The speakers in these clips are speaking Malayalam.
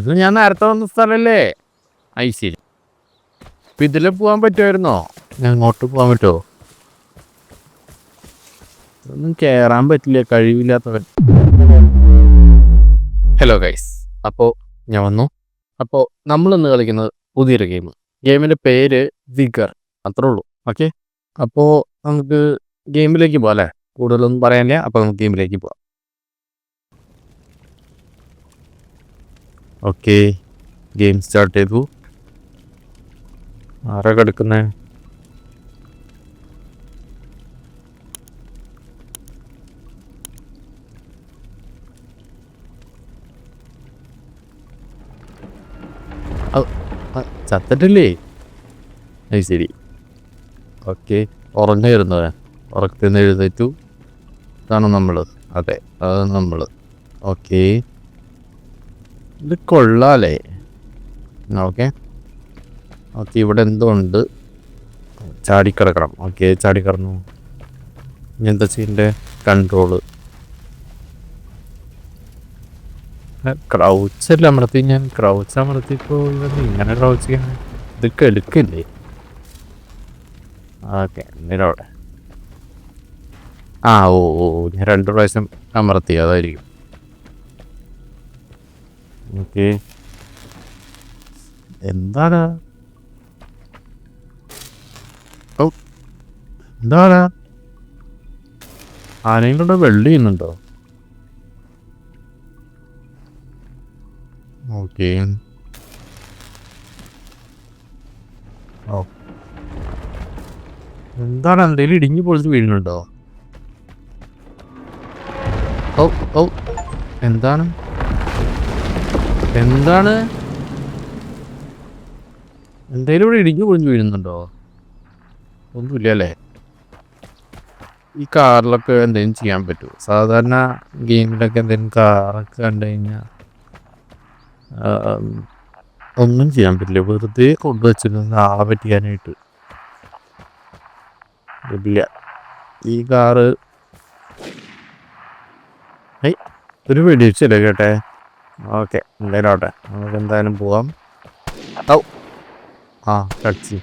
ഇത് ഞാൻ നേരത്തെ വന്ന സ്ഥലല്ലേ? ഐ ശരി. അപ്പൊ ഇതിൽ പോവാൻ പറ്റുമായിരുന്നോ അങ്ങോട്ട് പോവാൻ പറ്റുമോ ഒന്നും കേറാൻ പറ്റില്ല കഴിവില്ലാത്തവൻ. ഹലോ ഗൈസ് അപ്പോ ഞാൻ വന്നു. അപ്പോൾ നമ്മളിന്ന് കളിക്കുന്നത് പുതിയൊരു ഗെയിം ഗെയിമിന്റെ പേര് വിഗർ അത്രേ ഉള്ളൂ. ഓക്കെ അപ്പോ നമുക്ക് ഗെയിമിലേക്ക് പോകാം അല്ലേ? കൂടുതലൊന്നും പറയാനില്ല. അപ്പോൾ നമുക്ക് ഗെയിമിലേക്ക് പോവാം. ഓക്കെ. ഗെയിം സ്റ്റാർട്ട് ചെയ്തു. ആരാ കിടക്കുന്നേ ചത്തിട്ടില്ലേ? അത് ശരി. ഓക്കെ. ഉറങ്ങായിരുന്നത് ഉറക്കത്തിൽ നിന്ന് എഴുന്നേറ്റു. അതാണ് നമ്മൾ അതെ അതാണ് നമ്മൾ ഓക്കെ. ഇത് കൊള്ളാലേ. ഓക്കെ. ഓക്കെ ഇവിടെ എന്തോ ഉണ്ട്. ചാടിക്കിടക്കണം ഓക്കെ ചാടിക്കിടന്നു എന്താ ചെയ്യണ്ടേ? കൺട്രോൾ. ക്രൗച്ചല്ല അമർത്തി. ഞാൻ ക്രൗച്ച് അമർത്തിയപ്പോൾ ഇവൻ ഇങ്ങനെ ക്രൗച്ച് ചെയ്യാൻ ഇത് കെടുക്കില്ലേ ഓക്കെ എന്തിനവിടെ ആ ഓ ഓ, ഞാൻ രണ്ട് പ്രാവശ്യം അമർത്തി. അതായിരിക്കും. ഓക്കെ. എന്താണ്? എന്താണ്? ആരെങ്കിലും വെള്ളി ചെയ്യുന്നുണ്ടോ? ഓക്കെ. ഓ എന്താണ്? എന്തെങ്കിലും ഇടിഞ്ഞു പൊളിച്ച് വീഴുന്നുണ്ടോ? ഓ ഓ എന്താണ്? എന്താണ്? എന്തേലും ഇവിടെ ഇടിഞ്ഞു പൊളിഞ്ഞു വീഴുന്നുണ്ടോ? ഒന്നുമില്ല അല്ലേ ഈ കാറിലൊക്കെ എന്തെങ്കിലും ചെയ്യാൻ പറ്റുമോ? സാധാരണ ഗെയിമിലൊക്കെ എന്തെങ്കിലും കാറൊക്കെ കണ്ടു കഴിഞ്ഞാൽ ഒന്നും ചെയ്യാൻ പറ്റില്ല. വെറുതെ കൊണ്ടുവച്ചിരുന്ന ആളെ പറ്റിക്കാനായിട്ട്. ഇല്ല ഈ കാറ് ഒരു വെടിവെച്ചല്ലേ കേട്ടെ? ഓക്കെ എന്തായാലും ആവട്ടെ. നമുക്ക് എന്തായാലും പോവാം. ഔ. ആ കടിച്ച്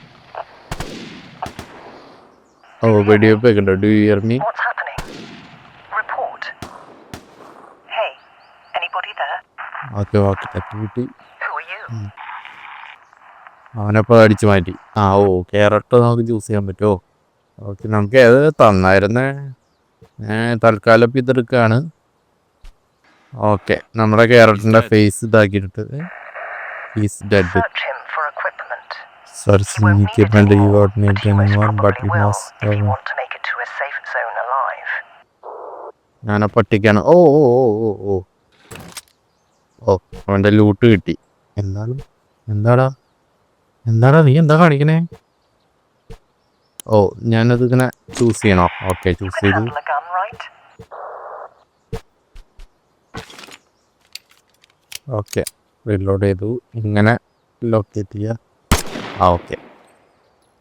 ഓ വെടിവെപ്പ് ഒക്കെ ഉണ്ടോ do hear me? Okay okay തട്ടി കിട്ടി? അവനപ്പോൾ അടിച്ചു മാറ്റി. ആ ഓ കേരട്ട് നമുക്ക് ചൂസ് ചെയ്യാൻ പറ്റുമോ ഓക്കെ നമുക്ക് ഏത് തന്നായിരുന്നേ? ഞാൻ തൽക്കാലം ഇപ്പം ഇതെടുക്കുകയാണ് ഓക്കെ. നമ്മുടെ കേരളത്തിന്റെ ഫേസ് ഇതാക്കിയിട്ടത് ഞാൻ പട്ടിക്കാണ്. ഓ ഓ ഓ ഓ ഓ. അവന്റെ ലൂട്ട് കിട്ടി. എന്താണ്? എന്താടാ? എന്താടാ നീ എന്താ കാണിക്കണേ? ഓ ഞാനത് ഇങ്ങനെ ചൂസ് ചെയ്യണോ ഓക്കെ ചൂസ് ചെയ്തു. ഓക്കെ റീലോഡ് ചെയ്തു. ഇങ്ങനെ ലൊക്കേറ്റ് ചെയ്യുക ആ ഓക്കെ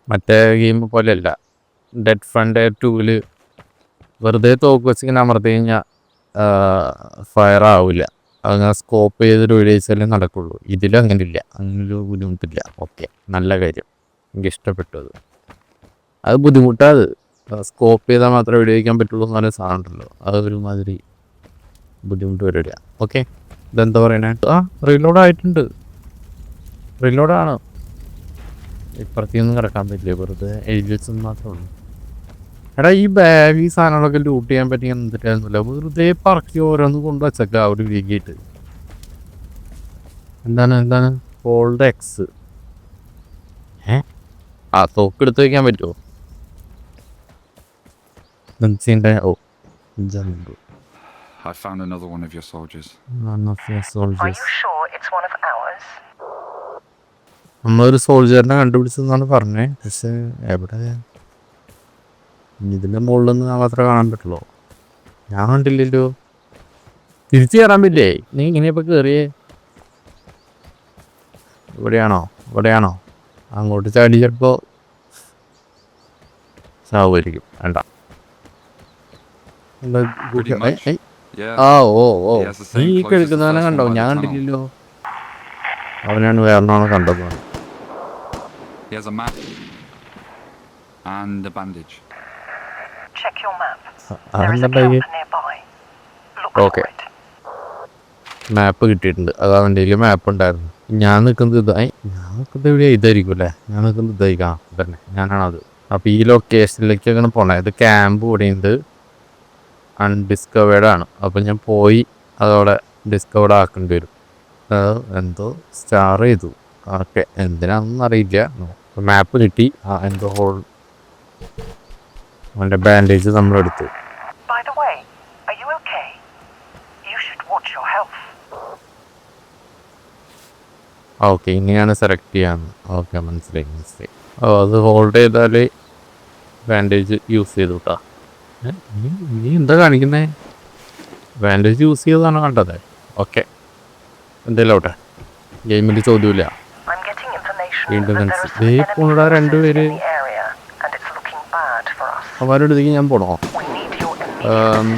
മറ്റേ ഗെയിം പോലെയല്ല. ഡെഡ് ഫണ്ട് ടൂവിൽ വെറുതെ തോക്ക് വെച്ച് ഇങ്ങനെ അമർത്തി കഴിഞ്ഞാൽ ഫയർ ആവില്ല അങ്ങനെ സ്കോപ്പ് ചെയ്തൊരു ഒഴിച്ചാലേ നടക്കുള്ളൂ. ഇതിലും അങ്ങനെ ഇല്ല അങ്ങനെ ഒരു ബുദ്ധിമുട്ടില്ല. ഓക്കെ നല്ല കാര്യം. എനിക്ക് ഇഷ്ടപ്പെട്ടു അത് അത്. ബുദ്ധിമുട്ടാത് സ്കോപ്പ് ചെയ്താൽ മാത്രമേ വീഡിയോ വയ്ക്കാൻ പറ്റുള്ളൂ എന്ന് പറയുന്ന സാധനം ഉണ്ടല്ലോ. അത് ബുദ്ധിമുട്ട് വരില്ല ഓക്കെ ഇതെന്താ പറയണേ? ആ റീലോഡ് ആയിട്ടുണ്ട്. റീലോഡാണ് ഇപ്പുറത്തൊന്നും കിടക്കാൻ പറ്റില്ല വെറുതെ വെച്ചെന്ന് മാത്രമേ ഉള്ളൂ. എടാ ഈ ബാഗ് ഈ സാധനങ്ങളൊക്കെ ലൂട്ട് ചെയ്യാൻ പറ്റിയ എന്തിട്ടായിരുന്നില്ല വെറുതെ പറക്കി ഓരോന്ന് കൊണ്ട് ആ ഒരു വീഗിയിട്ട് എന്താണ് എന്താണ്? ഫോൾഡ് എക്സ് ഏ? ആ തോക്ക് എടുത്ത് വയ്ക്കാൻ പറ്റുമോ ഓ ഇതുണ്ട് I found another one of your soldiers. None of your soldiers. Are you sure it's one of ours? നമ്മളൊരു സോൾജറിനെ കണ്ടുപിടിച്ചെന്നാണ് പറഞ്ഞേ. പക്ഷെ എവിടെ? ഇതിന്റെ മുകളിൽ നിന്ന് മാത്രമേ കാണാൻ പറ്റുള്ളൂ. ഞാൻ കണ്ടില്ലല്ലോ. തിരിച്ചു കയറാൻ പറ്റില്ലേ? നീ ഇങ്ങനെയപ്പോൾ കയറിയേ ഇവിടെയാണോ? ഇവിടെയാണോ? അങ്ങോട്ട് ചാടി ചിലപ്പോ സാവുമായിരിക്കും വേണ്ട. എന്താ ആ ഓ ഓ. നീ one കണ്ടോ? ഞാൻ കണ്ടില്ലല്ലോ. അവനാണ് വേറൊരാളെ കണ്ടത്. He has a map and a bandage. Check your map. There is a അവന്റെ camp nearby. Look Okay. for it. മാപ്പ് കിട്ടിയിട്ടുണ്ട്. അത് അവന്റെ കയ്യിൽ മാപ്പ് ഉണ്ടായിരുന്നു. ഞാൻ നിൽക്കുന്നത് ഇതായി ഞാൻ നിൽക്കുന്നത് ഇവിടെ ഇതായിരിക്കും അല്ലേ? ഞാൻ നിൽക്കുന്നത് ഇതായിരിക്കാം. തന്നെ ഞാനാണത്. അപ്പോൾ ഈ ലൊക്കേഷനിലേക്ക് അങ്ങനെ പോകണം ഇത് ക്യാമ്പ് കൂടിയുണ്ട് അൺഡിസ്കവേർഡ് ആണ്. അപ്പോൾ ഞാൻ പോയി അതവിടെ ഡിസ്കവേർഡ് ആക്കേണ്ടി വരും. എന്തോ സ്റ്റാർ ചെയ്തു. ഓക്കെ എന്തിനാണെന്ന് അറിയില്ല. മാപ്പ് കിട്ടി. ആ എന്തോ ഹോൾ അവന്റെ ബാൻഡേജ് നമ്മളെടുത്തു. ഓക്കെ ഇങ്ങനെയാണ് സെലക്ട് ചെയ്യാന്ന്. ഓക്കെ മനസ്സിലായി മനസ്സിലായി. ഓ അത് ഹോൾഡ് ചെയ്താൽ ബാൻഡേജ് യൂസ് ചെയ്തു കേട്ടോ നീ എന്താ കാണിക്കുന്നേ ബാൻഡേജ് യൂസ് ചെയ്തതാണ് കണ്ടത് ഓക്കെ എന്തേലും ആവട്ടെ ഗെയിമിൽ ചോദ്യമില്ല വീണ്ടും enemy രണ്ടുപേര്. in the area, and it's looking bad for us. അവരുടെ ഞാൻ പോണോ Um.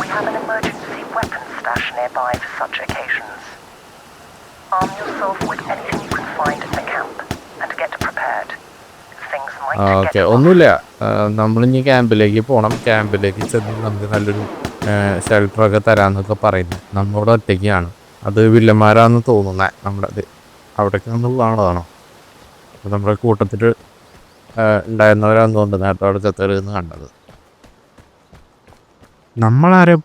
We have an emergency weapons stash nearby for such occasions. Arm yourself with anything you can find at the camp and get prepared. Things might okay get ഒന്നുമില്ല. നമ്മളിനി ക്യാമ്പിലേക്ക് പോകണം ക്യാമ്പിലേക്ക് ചെന്ന് നമുക്ക് നല്ലൊരു ഷെൽട്ടറൊക്കെ തരാമെന്നൊക്കെ പറയുന്നു. നമ്മളോട് ഒറ്റയ്ക്കാണ്. അത് വില്ലന്മാരാന്ന് തോന്നുന്നത് നമ്മുടെ അത് അവിടേക്ക് നമ്മൾ കാണുന്നതാണോ അപ്പോൾ നമ്മുടെ കൂട്ടത്തിൽ ഉണ്ടായിരുന്നവരാന്ന് തോന്നുന്നത് നേരത്തെ അവിടെ ചത്തരുന്ന് കണ്ടത്. നമ്മളാരെ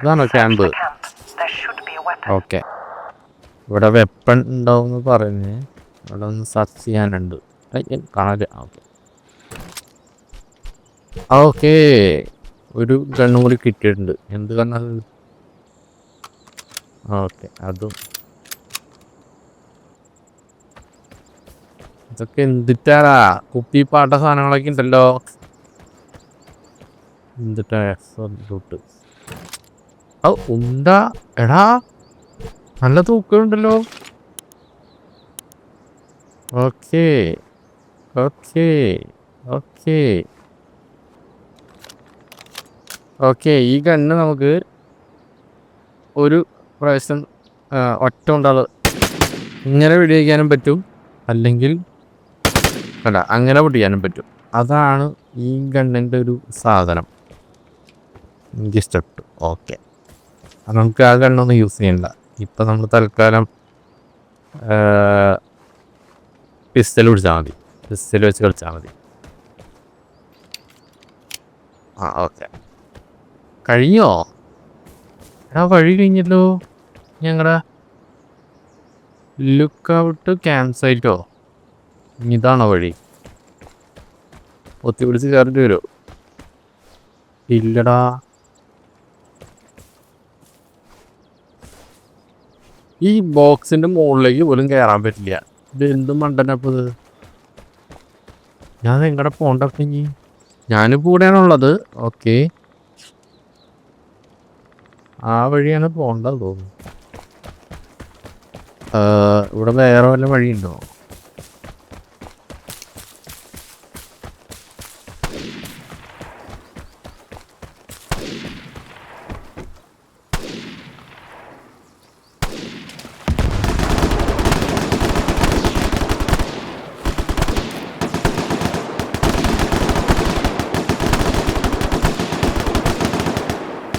ഇതാണോ ക്യാമ്പ്. ഓക്കെ. ഇവിടെ വെപ്പൺ ഉണ്ടാവും പറഞ്ഞ് ഇവിടെ ഒന്ന് സെർച്ച് ചെയ്യാനുണ്ട്. കാണാൽ ഓക്കെ. ഓക്കെ. ഒരു ഗണ്ണും കൂടി കിട്ടിയിട്ടുണ്ട്. എന്ത് കണ്ണത് ഓക്കെ അതും. ഇതൊക്കെ എന്തിട്ടാടാ കുപ്പി പാട്ട സാധനങ്ങളൊക്കെ ഉണ്ടല്ലോ. എന്തിട്ടാ തൊട്ട് ഓ ഉണ്ടാ. എടാ നല്ല തൂക്കമുണ്ടല്ലോ. Okay okay okay. ഓക്കെ ഈ ഗണ്ണ് നമുക്ക് ഒരു പ്രാവശ്യം ഒറ്റ ഉണ്ടാൾ ഇങ്ങനെ വെടിവെക്കാനും പറ്റും. അല്ലെങ്കിൽ അല്ല അങ്ങനെ പൊട്ടിക്കാനും പറ്റും. അതാണ് ഈ ഗണ്ണിന്റെ ഒരു സാധനം. എനിക്കിഷ്ടപ്പെട്ടു. ഓക്കെ. അത് നമുക്ക് ആ ഗണ്ണൊന്നും യൂസ് ചെയ്യണ്ട ഇപ്പം നമ്മൾ തൽക്കാലം പിസ്റ്റൽ പിടിച്ചാൽ മതി. പിസ്റ്റൽ വെച്ച് കളിച്ചാൽ മതി. ആ ഓക്കെ കഴിയോ ആ വഴി കഴിഞ്ഞല്ലോ. ഞങ്ങളുടെ ലുക്ക് ഔട്ട് ക്യാമ്പ് സൈറ്റോ ഇതാണോ വഴി? ഒത്തി പിടിച്ച് കയറിട്ട് വരുമോ ഇല്ലടാ. ഈ ബോക്സിന്റെ മുകളിലേക്ക് പോലും കയറാൻ പറ്റില്ല. ഇത് എന്ത് മണ്ടനപ്പത് ഇത്? ഞാൻ എങ്ങടെ പോണ്ടപ്പ ഇനി? ഞാനിപ്പോ ഇവിടെയാണുള്ളത് ഓക്കെ. ആ വഴിയാണ് പോണ്ടത് തോന്നുന്നു. ഇവിടെ വേറെ വല്ല വഴിയുണ്ടോ?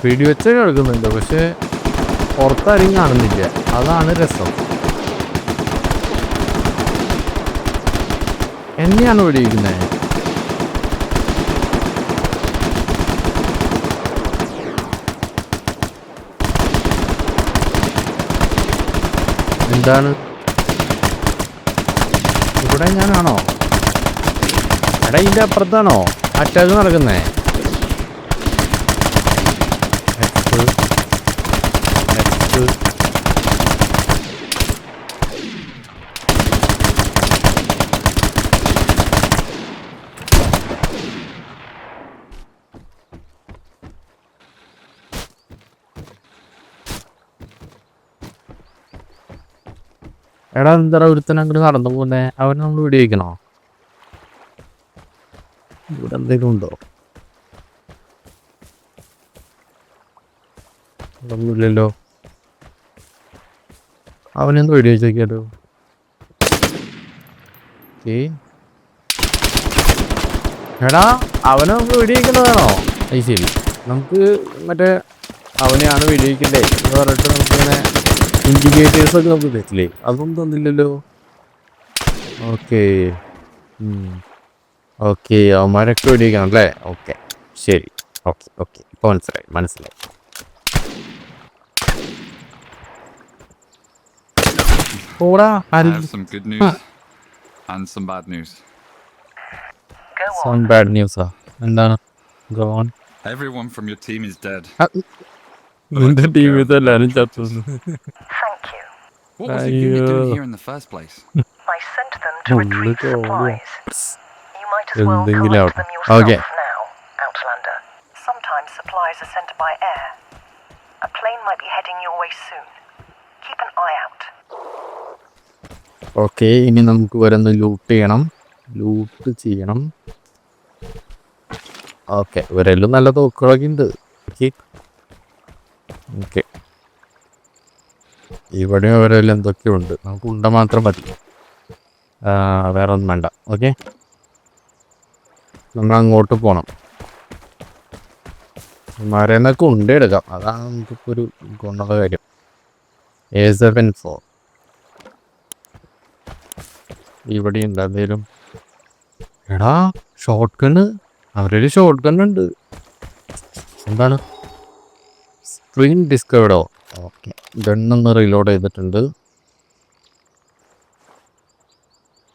വീഡിയോ വെച്ച് കേൾക്കുന്നുണ്ട് പക്ഷെ പുറത്താരും കാണുന്നില്ല. അതാണ് രസം. എന്നെയാണ് വെടിയിക്കുന്നത് എന്താണ്? ഇവിടെ ഞാനാണോ? എടാ ഇതിന്റെ അപ്പുറത്താണോ? അറ്റാക്ക് നടക്കുന്നേ. Next. എടാ എന്താ ഒരുത്തൻ അങ്ങോട്ട് നടന്നു പോകുന്നേ അവൻ നമ്മൾ വെടിവെക്കണോ? ഇവിടെ എന്തെങ്കിലും ഉണ്ടോ? ഒന്നുമില്ലല്ലോ. അവനെന്ത് വെടി വെച്ചേക്കാലോ. ഏ? എടാ അവനെ നമുക്ക് വെടിവെക്കേണ്ടതാണോ അത് ശരി. നമുക്ക് മറ്റേ അവനെയാണ് വെടിവെക്കണ്ടേ എന്ന് പറഞ്ഞിട്ട് നമുക്കിങ്ങനെ ഇൻഡിക്കേറ്റേഴ്സ് ഒക്കെ നമുക്ക് തരില്ലേ? അതൊന്നും തന്നില്ലല്ലോ. ഓക്കെ. ഓക്കെ അവന്മാരൊക്കെ വെടിവെക്കണം അല്ലേ? ഓക്കെ. ശരി. Okay okay. ഇപ്പോൾ മനസ്സിലായി മനസ്സിലായി. ഓടാ I ആരും have some good news and some bad news. Go on. Zone bad ന്യൂസാ എന്താണ് gone Everyone from your team is dead. നിന്റെ ടീമിൽ എല്ലാരും ചത്തു Thank you. What was the unit doing Ayo. here in the first place? I sent them to Oh, retrieve look at all supplies. You might as well എന്തെങ്കിലും collect ആവട്ടെ. them yourself Okay. now, Outlander. Sometimes supplies are sent by air. A plane might be heading your way soon. Keep an eye out. Okay ഇനി നമുക്ക് വരുന്ന ലൂട്ട് ചെയ്യണം. ലൂട്ട് ചെയ്യണം. ഓക്കെ ഇവരെല്ലാം നല്ല തോക്കുകളൊക്കെ ഉണ്ട്. ഓക്കെ. ഓക്കെ. ഇവിടെ അവരെല്ലാം എന്തൊക്കെയോ ഉണ്ട് നമുക്ക് ഉണ്ട മാത്രം മതി. വേറെ ഒന്നും വേണ്ട. ഓക്കെ. നമ്മൾ അങ്ങോട്ട് പോകണം മരന്നൊക്കെ ഉണ്ടെടുക്കാം. അതാണ് നമുക്കിപ്പോൾ ഒരു ഗുണമുള്ള കാര്യം. എ സെവൻ ഫോർ ഇവിടെ ഉണ്ട്. എന്തേലും? എടാ ഷോർട്ട് ഗണ് അവരൊരു ഷോർട്ട് ഗൺ ഉണ്ട്. എന്താണ്? സ്ക്രീൻ ഡിസ്കവേഡോ ഓക്കെ. ഗണ്ണൊന്ന് റീലോഡ് ചെയ്തിട്ടുണ്ട്.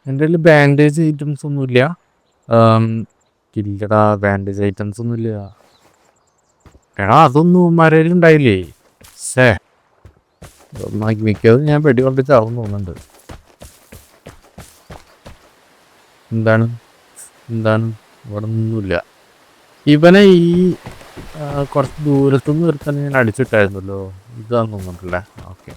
എന്റെ കയ്യിൽ ബാൻഡേജ് ഐറ്റംസ് ഒന്നുമില്ല. ഇല്ലടാ ബാൻഡേജ് ഐറ്റംസ് ഒന്നുമില്ല. എടാ അതൊന്നും മരയിലുണ്ടായില്ലേ സേ ശേ മിക്കതും ഞാൻ വെടി കൊണ്ട് ചാവും തോന്നുന്നുണ്ട്. എന്താണ്? എന്താണ്? ഇവിടെ ഒന്നുമില്ല ഇവനെ ഈ ആ, കുറച്ച് ദൂരത്തുനിന്ന് നിർത്താൻ ഞാൻ അടിച്ചിട്ടായിരുന്നല്ലോ. ഇതാന്ന് തോന്നിട്ടില്ല ഓക്കെ.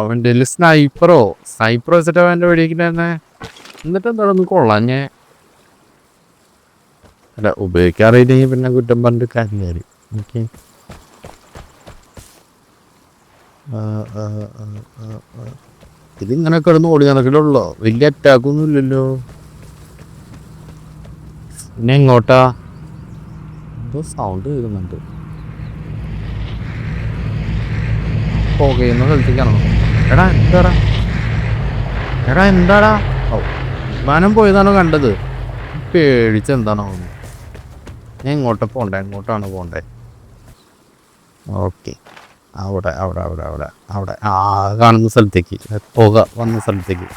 അവന്റെ സ്നൈപ്പറോ? സ്നൈപ്പർ വെച്ചിട്ട് അവന്റെ തന്നെ എന്നിട്ട് എന്താണ് ഒന്ന് ഞാൻ അല്ല ഉപയോഗിക്കാറില്ലെങ്കിൽ പിന്നെ കുറ്റം പറഞ്ഞിട്ട് കാര്യമില്ല. ഓക്കെ. ഇതിങ്ങനെ കിടന്ന് ഓടി നടക്കില്ലല്ലോ വലിയ അറ്റാക്കൊന്നും ഇല്ലല്ലോ. പിന്നെ എങ്ങോട്ടാ? എന്തോ സൗണ്ട് കേൾക്കുന്നുണ്ട്. പുകയുന്ന സ്ഥലത്തേക്കാണോ എടാ എന്താടാ? എടാ എന്താടാ? ഓ വിമാനം പോയതാണോ കണ്ടത്? പേടിച്ച് എന്താണോ ഞാൻ എങ്ങോട്ടാ പോണ്ടേ? എങ്ങോട്ടാണ് പോണ്ടേ? ഓക്കെ. അവിടെ അവിടെ അവിടെ അവിടെ അവിടെ. ആ കാണുന്ന സ്ഥലത്തേക്ക്. പുക വന്ന സ്ഥലത്തേക്ക്.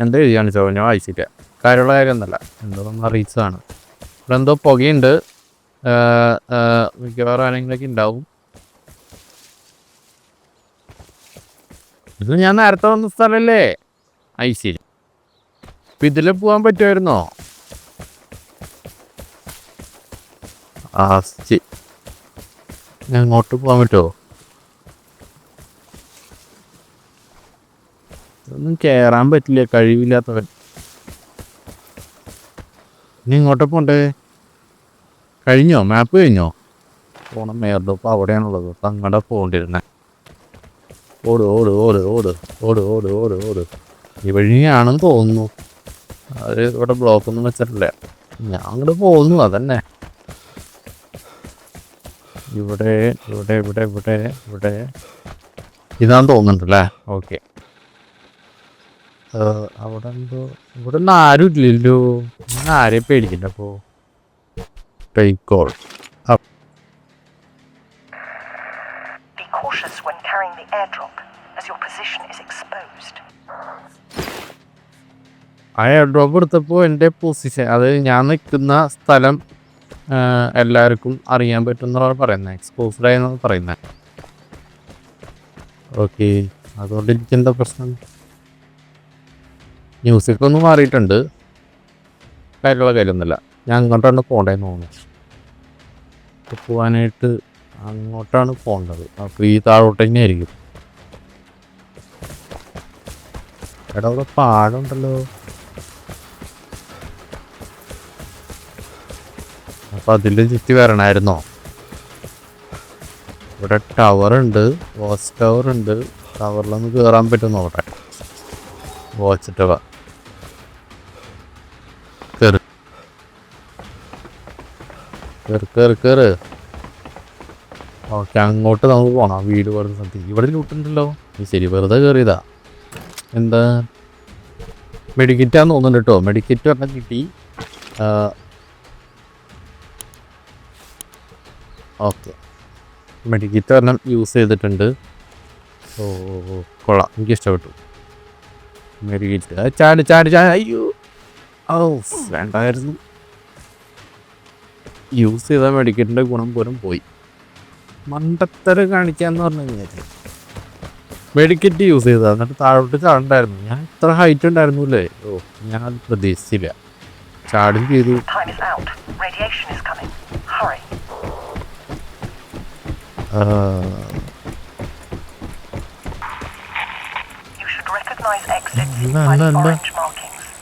എന്താ എഴുതി കാണിച്ചോ ഞാൻ വായിച്ചില്ല. കാര്യമുള്ള കാര്യമൊന്നുമല്ല. എന്തോ ഒന്ന് അറിയിച്ചതാണ്. ഇവിടെ എന്തോ പുകയുണ്ട്. മിക്കവാറും ആരെങ്കിലൊക്കെ ഉണ്ടാവും. ഇത് ഞാൻ നേരത്തെ വന്ന സ്ഥലല്ലേ? ഐ ശരി ഇപ്പം ഇതിൽ പോകാൻ പറ്റുമായിരുന്നോ? ഞാൻ അങ്ങോട്ട് പോകാൻ പറ്റുമോ ഒന്നും കേറാൻ പറ്റില്ല കഴിവില്ലാത്തവൻ. ഇനി ഇങ്ങോട്ട് പോണ്ടേ? കഴിഞ്ഞോ? മാപ്പ് കഴിഞ്ഞോ? പോണം മേർഡപ്പ് അവിടെയാണുള്ളത്. തങ്ങടെ പോകണ്ടിരുന്നെ ഓട് ഓട് ഓട് ഓട് ഓട് ഓട് ഓട് ഓട്. ഈ വഴിയാണെന്ന് തോന്നുന്നു. അത് ഇവിടെ ബ്ലോക്ക് ഒന്നും വെച്ചിട്ടില്ല. ഞാൻ അങ്ങോട്ട് പോകുന്നു അതന്നെ. ഇവിടെ ഇവിടെ ഇവിടെ ഇവിടെ ഇവിടെ. ഇതാന്ന് തോന്നുന്നുണ്ടല്ലേ? ഓക്കെ. അവിടെ എന്തോ ഇവിടെ ഒന്നും ആരും ഇല്ലല്ലോ. ഞാൻ ആരെ പേടിക്കില്ല അപ്പോ? ടേക്കോൾ Be cautious when carrying the airdrop, as your position is exposed. ആ എയർ ഡ്രോപ്പ് എടുത്തപ്പോൾ എന്റെ പൊസിഷൻ അത് ഞാൻ നിൽക്കുന്ന സ്ഥലം എല്ലാവർക്കും അറിയാൻ പറ്റുന്നതാണ് പറയുന്നത് എക്സ്പോസ്ഡ് ആയെന്നാണ് പറയുന്നത് ഓക്കെ അതുകൊണ്ട് എനിക്ക് എന്താ പ്രശ്നം മ്യൂസിക് ഒന്ന് മാറിയിട്ടുണ്ട്. കാര്യമുള്ള കാര്യമൊന്നുമില്ല. ഞാൻ അങ്ങോട്ടാണ് പോകേണ്ടതെന്ന് തോന്നുന്നു. പോകാനായിട്ട് അങ്ങോട്ടാണ് പോകേണ്ടത്. അപ്പോൾ ഈ താഴോട്ട് തന്നെ ആയിരിക്കും. എടാ അവിടെ പാടുണ്ടല്ലോ അപ്പൊ അതിലും ചുറ്റി വരണായിരുന്നോ. ഇവിടെ ടവർ ഉണ്ട് വാച്ച് ടവർ ഉണ്ട്. ടവറിലൊന്ന് കയറാൻ പറ്റും നോക്കട്ടെ വാച്ച് ടവർ കയറി കയറി കയറി കയറ് ഓക്കെ അങ്ങോട്ട് നമുക്ക് പോകണം വീട് പോലത്തെ സ്ഥലത്ത് ഇവിടെ ലൂട്ടുണ്ടല്ലോ ശരി വെറുതെ കയറിയതാ എന്താ? മെഡിക്കറ്റാന്ന് തോന്നുന്നുണ്ട് കേട്ടോ മെഡിക്കറ്റ് പറഞ്ഞാൽ കിട്ടി. ഓക്കെ. മെഡിക്കിറ്റ് ഒരെണ്ണം യൂസ് ചെയ്തിട്ടുണ്ട്. ഓ കൊള്ളാം. എനിക്ക് ഇഷ്ടപ്പെട്ടു മെഡിക്കിറ്റ് ചാടി ചാടി ചാടി. അയ്യോ. ഓ വേണ്ടായിരുന്നു. യൂസ് ചെയ്ത മെഡിക്കറ്റിന്റെ ഗുണം പോലും പോയി. മണ്ടത്തരം കാണിക്കാന്ന് പറഞ്ഞു കഴിഞ്ഞാൽ മെഡിക്കറ്റ് യൂസ് ചെയ്താൽ എന്നിട്ട് താഴോട്ട് ചാടണ്ടായിരുന്നു. ഞാൻ ഇത്ര ഹൈറ്റ് ഉണ്ടായിരുന്നില്ലേ ഓ ഞാൻ അത് പ്രതീക്ഷിച്ചില്ല. ചാടും ചെയ്തു.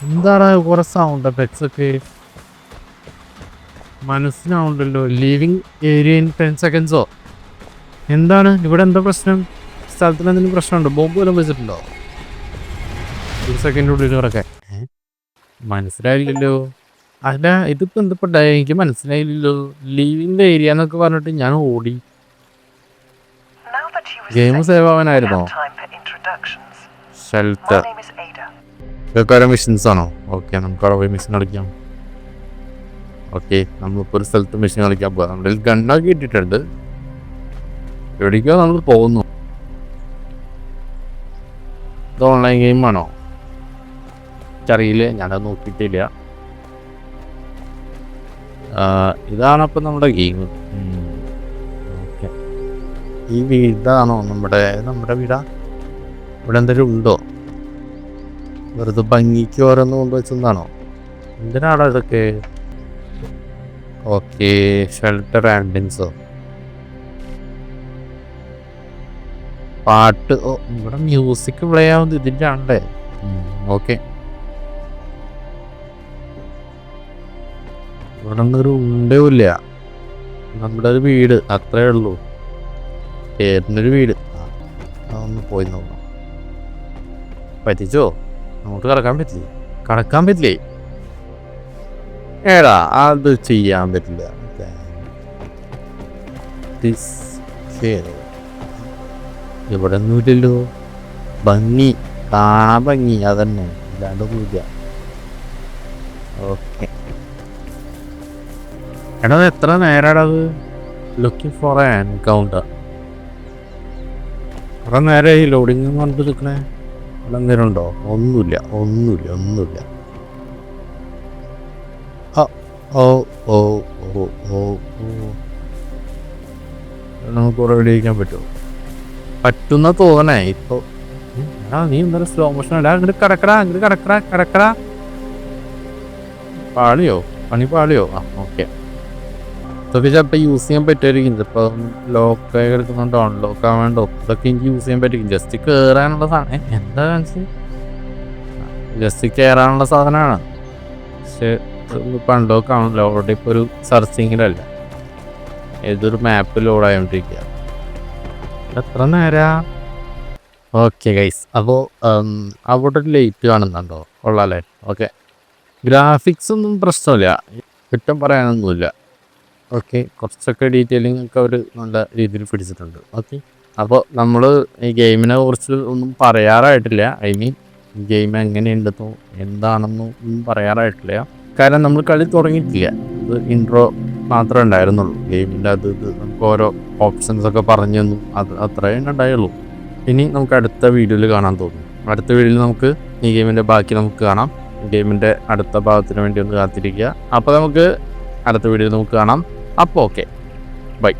എന്താണ് കുറെ സൗണ്ട് എഫക്ട്സ് ഒക്കെ? മനസ്സിനാവുണ്ടല്ലോ ലീവിങ് ഏരിയ ഇൻ ടെൻ സെക്കൻഡ്സോ എന്താണ്? ഇവിടെ എന്താ പ്രശ്നം? സ്ഥലത്തിന് എന്തെങ്കിലും പ്രശ്നമുണ്ടോ? ബോംബ് വല്ലതും വെച്ചിട്ടുണ്ടോ? ഒരു സെക്കൻഡിനുള്ളിൽ കിടക്കാൻ ഏ? മനസ്സിലായില്ലല്ലോ. അല്ല ഇതിപ്പോ എന്തിപ്പോ ഉണ്ടായി? എനിക്ക് മനസ്സിലായില്ലല്ലോ. ലീവിങ് ഏരിയ എന്നൊക്കെ പറഞ്ഞിട്ട് ഞാൻ ഓടി Now that you game escaped, save we ആവാനായിരുന്നോ have time for introductions. My shelter. ഇതൊക്കെ ഓരോ മിഷൻസ് ആണോ? ഓക്കെ നമുക്ക് അവിടെ പോയി മിഷൻ കളിക്കാം. ഓക്കെ നമ്മളിപ്പോൾ ഒരു സ്ഥലത്ത് മിഷൻ കളിക്കാൻ പോകാം നമ്മുടെ ഗണ്ണാക്കി ഇട്ടിട്ടുണ്ട് എവിടേക്കോ നമ്മൾ പോകുന്നു. ഇത് ഓൺലൈൻ ഗെയിമാണോ എനിക്കറിയില്ല ഞാനത് നോക്കിയിട്ടില്ല. ഇതാണ് അപ്പം നമ്മുടെ ഗെയിം ഈ വീടാണോ നമ്മുടെ നമ്മുടെ വീടാ? ഇവിടെ എന്തെങ്കിലും ഉണ്ടോ? വെറുതെ ഭംഗിക്ക് ഓരോന്ന് കൊണ്ടുവച്ചെന്നാണോ എന്തിനാണോ ഇതൊക്കെ? ഓക്കെ ഷെൽട്ടർ ആൻഡിൻസോ പാട്ട് ഓ ഇവിടെ മ്യൂസിക് പ്ലേ ആവുന്നത് ഇതിന്റെ ആണല്ലേ? ഓക്കെ ഇവിടെ ഉണ്ടേ ഇല്ല. നമ്മുടെ ഒരു വീട് അത്രേ ഉള്ളൂ. പേരിനൊരു വീട്. അതൊന്ന് പോയി നോക്കാം. പറ്റിച്ചോ? അങ്ങോട്ട് കടക്കാൻ പറ്റില്ലേ? കടക്കാൻ പറ്റില്ലേ? ഏടാ അത് ചെയ്യാൻ പറ്റില്ല. ഇവിടെ ഒന്നുമില്ലല്ലോ ഭംഗി. കാണാൻ ഭംഗി. അതന്നെ. ഇല്ലാണ്ടൊന്നുമില്ല ഓക്കെ എടാ എത്ര നേരടാ അത്? ലുക്കിംഗ് ഫോർ എൻകൗണ്ടർ കുറെ നേരമായി ലോഡിങ് കൊണ്ട് നിൽക്കണേ? അവിടെ എന്തെങ്കിലും ഉണ്ടോ? ഒന്നുമില്ല ഒന്നുമില്ല ഒന്നുമില്ല. ഓ ഓ ഓ ഓ നമുക്ക് കുറെ വിളിക്കാൻ പറ്റുമോ? പറ്റുന്ന തോന്നണേ ഇപ്പോൾ നീ ഇന്നലെ സ്ലോ മോഷൻ അല്ല അങ്ങോട്ട് കടക്കടാ അങ്ങോട്ട് കടക്കടാ കടക്കടാ. പാളിയോ? പണി പാളിയോ? ആ ഓക്കെ. ഇതൊക്കെ അപ്പം യൂസ് ചെയ്യാൻ പറ്റുമായിരിക്കും. ലോക്ക് ലോക്കായി കിടക്കുന്നുണ്ടോ അൺലോക്ക് ആവേണ്ടോ ഇതൊക്കെ എനിക്ക് യൂസ് ചെയ്യാൻ പറ്റും. ജസ്റ്റ് കയറാനുള്ള സാധനം എന്താ കാണിച്ച്? ജസ്റ്റ് കയറാനുള്ള സാധനമാണ്. പക്ഷെ ഇപ്പം അൺലോക്ക് ആവണല്ലോ അവിടെ ഇപ്പോൾ ഒരു സെർച്ചിങ്ങിലല്ല ഏതൊരു മാപ്പ് ലോഡ് ആയോണ്ടിരിക്കുക എത്ര നേരാ? ഓക്കെ ഗൈസ് അപ്പോൾ അവിടെ ഒരു ലൈറ്റ് കാണുന്നുണ്ടോ? കൊള്ളാല്ലേ? ഓക്കെ ഗ്രാഫിക്സ് ഒന്നും പ്രശ്നമില്ല. കുറ്റം പറയാനൊന്നുമില്ല. ഓക്കെ. കുറച്ചൊക്കെ ഡീറ്റെയിലിംഗ് ഒക്കെ അവർ നല്ല രീതിയിൽ പിടിച്ചിട്ടുണ്ട്. ഓക്കെ. അപ്പോൾ നമ്മൾ ഈ ഗെയിമിനെ കുറിച്ച് ഒന്നും പറയാറായിട്ടില്ല. ഐ മീൻ ഗെയിം എങ്ങനെയുണ്ടെന്നോ എന്താണെന്നോ ഒന്നും പറയാറായിട്ടില്ല. കാരണം നമ്മൾ കളി തുടങ്ങിയിട്ടില്ല. ഇത് ഇൻട്രോ മാത്രമേ ഉണ്ടായിരുന്നുള്ളൂ. ഗെയിമിന്റെ അത് ഇത് നമുക്ക് ഓരോ ഓപ്ഷൻസ് ഒക്കെ പറഞ്ഞു തന്നു. അത് അത്രയേ ഉണ്ടായുള്ളൂ. ഇനി നമുക്ക് അടുത്ത വീഡിയോയിൽ കാണാൻ തോന്നും അടുത്ത വീഡിയോയിൽ നമുക്ക് ഈ ഗെയിമിന്റെ ബാക്കി നമുക്ക് കാണാം. ഗെയിമിന്റെ അടുത്ത ഭാഗത്തിന് വേണ്ടി ഒന്ന് കാത്തിരിക്കുക. അപ്പോൾ നമുക്ക് അടുത്ത വീഡിയോയിൽ നമുക്ക് കാണാം. അപ്പോൾ ഓക്കെ. ബൈ.